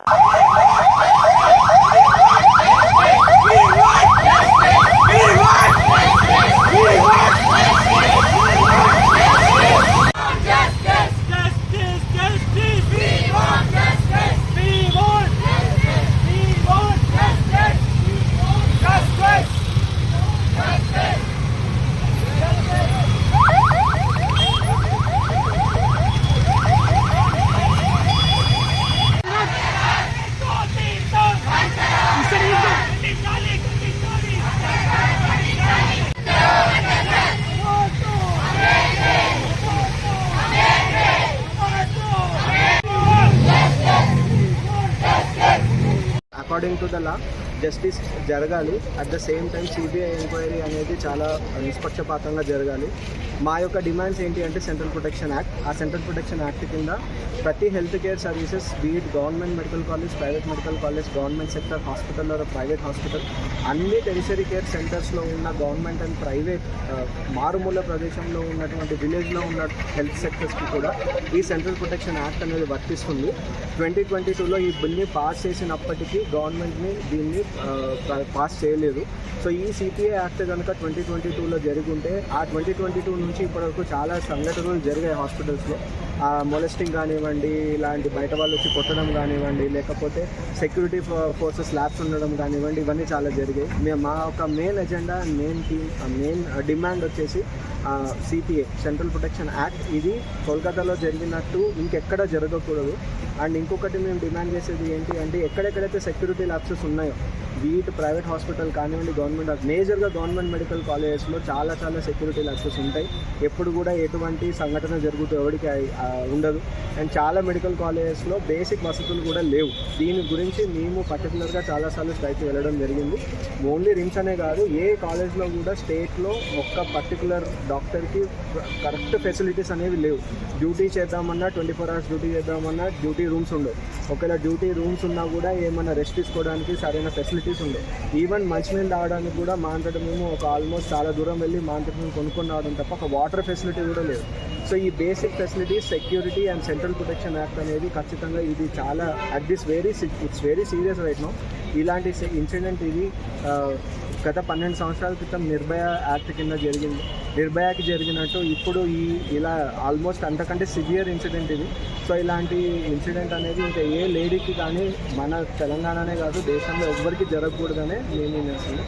Oh! According to the law justice జరగాలి. At the same time CBI enquiry అనేది చాలా నిష్పక్షపాతంగా జరగాలి. మా యొక్క డిమాండ్స్ ఏంటి అంటే సెంట్రల్ ప్రొటెక్షన్ యాక్ట్ ఆ సెంట్రల్ ప్రొటెక్షన్ యాక్ట్ కింద ప్రతి health care services be it government medical college private medical college government sector hospital లేదా ప్రైవేట్ హాస్పిటల్ అన్ని టెరిసరీ కేర్ సెంటర్స్లో ఉన్న గవర్నమెంట్ అండ్ ప్రైవేట్ మారుమూల ప్రదేశంలో ఉన్నటువంటి విలేజ్లో ఉన్న హెల్త్ సెక్టర్స్కి కూడా ఈ సెంట్రల్ ప్రొటెక్షన్ యాక్ట్ అనేది వర్తిస్తుంది. ట్వంటీ ట్వంటీ టూలో ఈ బిల్ని పాస్ చేసినప్పటికీ గవర్నమెంట్ని దీన్ని పాస్ చేయలేదు. సో ఈ సిపిఐ యాక్ట్ కనుక ట్వంటీ ట్వంటీ టూలో జరుగుంటే ఆ ట్వంటీ ట్వంటీ టూ నుంచి ఇప్పటివరకు చాలా సంఘటనలు జరిగాయి హాస్పిటల్స్లో. మొలెస్టింగ్ కానివ్వండి ఇలాంటి బయట వాళ్ళు వచ్చి కొట్టడం కానివ్వండి లేకపోతే సెక్యూరిటీ ఫోర్సెస్ ల్యాబ్స్ ఉండడం కానివ్వండి ఇవన్నీ చాలా జరిగాయి. మేము మా యొక్క main agenda main theme main demand వచ్చేసి సిపిఏ సెంట్రల్ ప్రొటెక్షన్ యాక్ట్ ఇది కోల్కతాలో జరిగినట్టు ఇంకెక్కడ జరగకూడదు. అండ్ ఇంకొకటి మేము డిమాండ్ చేసేది ఏంటి అంటే ఎక్కడెక్కడైతే సెక్యూరిటీ ల్యాబ్సెస్ ఉన్నాయో వీటి ప్రైవేట్ హాస్పిటల్ కానివ్వండి గవర్నమెంట్ మేజర్గా గవర్నమెంట్ మెడికల్ కాలేజెస్లో చాలా చాలా సెక్యూరిటీ ల్యాబ్సెస్ ఉంటాయి. ఎప్పుడు కూడా ఎటువంటి సంఘటన జరుగుతూ ఎవరికి ఉండదు. అండ్ చాలా మెడికల్ కాలేజెస్లో బేసిక్ వసతులు కూడా లేవు. దీని గురించి మేము పర్టికులర్గా చాలాసార్లు స్ట్రైక్ వెళ్ళడం జరిగింది. ఓన్లీ రిమ్స్ అనే కాదు ఏ కాలేజ్లో కూడా స్టేట్లో ఒక్క పర్టికులర్ డాక్టర్కి కరెక్ట్ ఫెసిలిటీస్ అనేవి లేవు. డ్యూటీ చేద్దామన్నా ట్వంటీ ఫోర్ అవర్స్ డ్యూటీ చేద్దామన్నా డ్యూటీ రూమ్స్ ఉండవు ఒకవేళ డ్యూటీ రూమ్స్ ఉన్నా కూడా ఏమైనా రెస్ట్ తీసుకోవడానికి సరైన ఫెసిలిటీస్ ఉండవు ఈవెన్ మంచినీళ్ళు రావడానికి కూడా మా అంతటి మేము ఒక ఆల్మోస్ట్ చాలా దూరం వెళ్ళి మా అంతటి మేము కొనుక్కొని రావడం తప్ప ఒక వాటర్ ఫెసిలిటీ కూడా లేదు. సో ఈ basic facilities security and central protection act అనేది ఖచ్చితంగా ఇది చాలా at this very it's very serious right no ఇలాంటి ఇన్సిడెంట్ ఇది uh, గత పన్నెండు సంవత్సరాల క్రితం నిర్భయ యాక్ట్ కింద జరిగింది. నిర్భయాకి జరిగినట్టు ఇప్పుడు ఈ ఇలా ఆల్మోస్ట్ అంతకంటే సివియర్ ఇన్సిడెంట్ ఇది. సో ఇలాంటి ఇన్సిడెంట్ అనేది ఇంకా ఏ లేడీకి కానీ మన తెలంగాణనే కాదు దేశంలో ఎవ్వరికి జరగకూడదనే నేను ఈ నిరసన